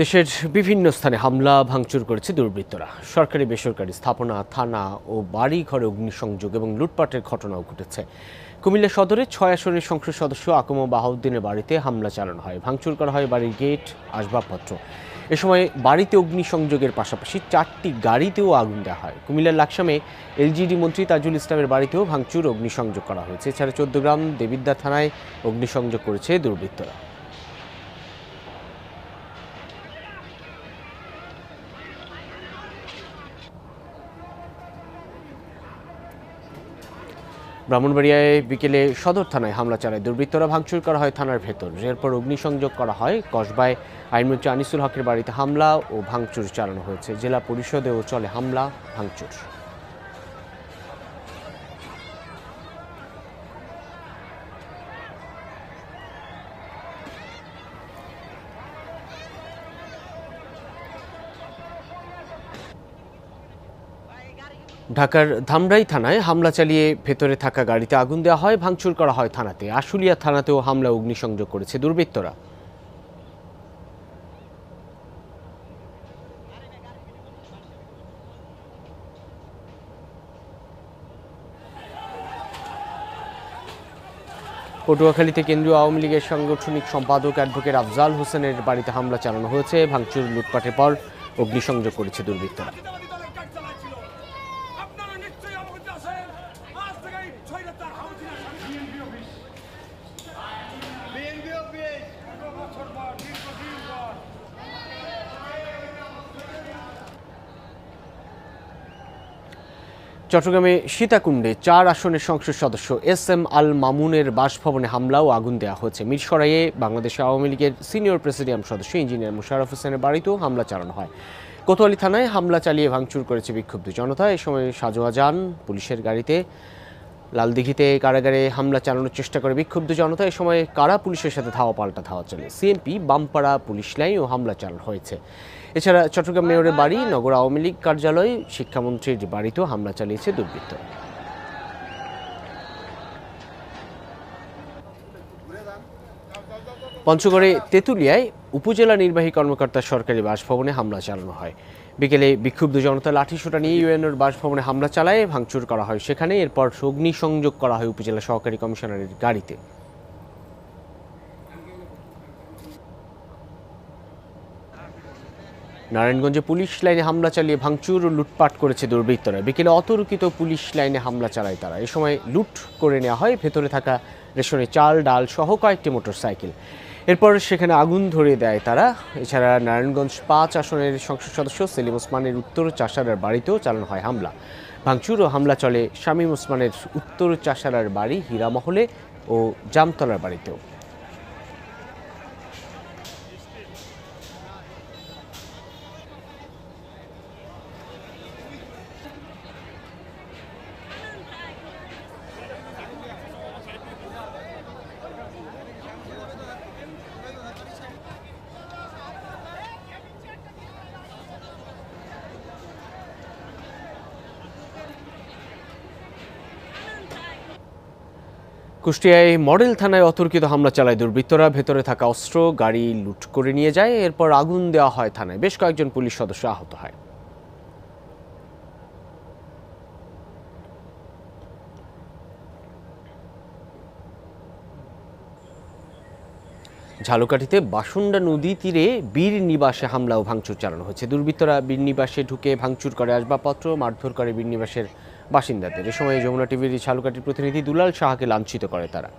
দেশের বিভিন্ন স্থানে হামলা, ভাঙচুর করেছে দুর্বৃত্তরা। সরকারি, বেসরকারি স্থাপনা, থানা ও বাড়ি ঘরে অগ্নিসংযোগ এবং লুটপাটের ঘটনাও ঘটেছে। কুমিল্লা সদরে ছয় আসনের সংসদ সদস্য আকম বাহাউদ্দিনের বাড়িতে হামলা চালানো হয়। ভাঙচুর করা হয় বাড়ির গেট, আসবাবপত্র। এ সময় বাড়িতে অগ্নিসংযোগের পাশাপাশি চারটি গাড়িতেও আগুন দেওয়া হয়। কুমিল্লার লাকসামে এলজিডি মন্ত্রী তাজুল ইসলামের বাড়িতেও ভাঙচুর অগ্নিসংযোগ করা হয়েছে। এছাড়া চোদ্দগ্রাম দেবিদ্যা থানায় অগ্নিসংযোগ করেছে দুর্বৃত্তরা। ব্রাহ্মণবাড়িয়ায় বিকেলে সদর থানায় হামলা চালায়। দুর্বৃত্তরা ভাঙচুর করা হয় থানার ভেতর। এরপর অগ্নিসংযোগ করা হয় কসবায়। আইনমন্ত্রী আনিসুল হকের বাড়িতে হামলা ও ভাঙচুর চালানো হয়েছে। জেলা পরিষদেও চলে হামলা, ভাঙচুর। ঢাকার ধামরাই থানায় হামলা চালিয়ে ভেতরে থাকা গাড়িতে আগুন দেওয়া হয়, ভাঙচুর করা হয় থানাতে। আশুলিয়া থানাতেও হামলা, অগ্নিসংযোগ করেছে দুর্বৃত্তরা। পটুয়াখালীতে কেন্দ্রীয় আওয়ামী লীগের সাংগঠনিক সম্পাদক অ্যাডভোকেট আফজাল হোসেনের বাড়িতে হামলা চালানো হয়েছে, ভাঙচুর লুটপাটের পর অগ্নিসংযোগ করেছে দুর্বৃত্তরা। থেকে এই স্বৈরাচার হাউজিনা এত বছর পর দীর্ঘদিন পর। চট্টগ্রামে সীতাকুণ্ডে চার আসনের সংসদ সদস্য এস এম আল মামুনের বাসভবনে হামলা ও আগুন দেওয়া হয়েছে। মিরসরাইয়ে বাংলাদেশ আওয়ামী লীগের সিনিয়র প্রেসিডিয়াম সদস্য ইঞ্জিনিয়ার মুশারফ হোসেনের বাড়িতেও হামলা চালানো হয়। কোতোয়ালি থানায় হামলা চালিয়ে ভাঙচুর করেছে বিক্ষুব্ধ জনতা। এ সময় সাজোয়া যান পুলিশের গাড়িতে। লালদিঘিতে কারাগারে হামলা চালানোর চেষ্টা করে বিক্ষুব্ধ জনতা, এ সময় কারা পুলিশের সাথে ধাওয়া পাল্টা ধাওয়া চলে সিএমপি, বামপাড়া পুলিশ লাইন ও হামলা চালানো হয়েছে। এছাড়া চট্টগ্রাম মেয়রের বাড়ি, নগর আওয়ামী লীগ কার্যালয়, শিক্ষামন্ত্রীর বাড়িতেও হামলা চালিয়েছে দুর্বৃত্ত। পঞ্চগড়ে তেঁতুলিয়ায় উপজেলা নির্বাহী কর্মকর্তা সরকারি বাসভবনে হামলা চালানো হয়। বিকেলে বিক্ষুব্ধ জনতা লাঠিসোঁটা নিয়ে ইউএনওর বাসভবনে হামলা চালায়, ভাঙচুর করা হয় সেখানে, এরপর অগ্নিসংযোগ করা হয় উপজেলা সহকারী কমিশনারের গাড়িতে। নারায়ণগঞ্জে পুলিশ লাইনে হামলা চালিয়ে ভাঙচুর ও লুটপাট করেছে দুর্বৃত্তরা। বিকেলে অতর্কিত পুলিশ লাইনে হামলা চালায় তারা। এ সময় লুট করে নেওয়া হয়, ভেতরে থাকা রেশনে চাল, ডাল সহ কয়েকটি মোটরসাইকেল। এরপর সেখানে আগুন ধরিয়ে দেয় তারা। এছাড়া নারায়ণগঞ্জ পাঁচ আসনের সংসদ সদস্য সেলিম ওসমানের উত্তর চাষারার বাড়িতেও চালানো হয় হামলা। ভাঙচুর ও হামলা চলে শামীম ওসমানের উত্তর চাষারার বাড়ি, হীরামহলে ও জামতলার বাড়িতেও। কুষ্টিয়ায় মডেল থানায় অতর্কিত হামলা চালায় দুর্বৃত্তরা। ভেতরে থাকা অস্ত্র, গাড়ি লুট করে নিয়ে যায়, এরপর আগুন দেওয়া হয় থানায়। বেশ কয়েকজন পুলিশ সদস্য আহত হয়। ঝালকাঠিতে বাসুন্ডা নদী তীরে বীর নিবাসে হামলা ও ভাঙচুর চালানো হয়েছে। দুর্বৃত্তরা বীর নিবাসে ঢুকে ভাঙচুর করে আসবাবপত্র, মারধর করে বীর নিবাসের বাসিন্দাদের। এ সময় যমুনা টিভির ঝালুকাটির প্রতিনিধি দুলাল শাহকে লাঞ্ছিত করে তারা।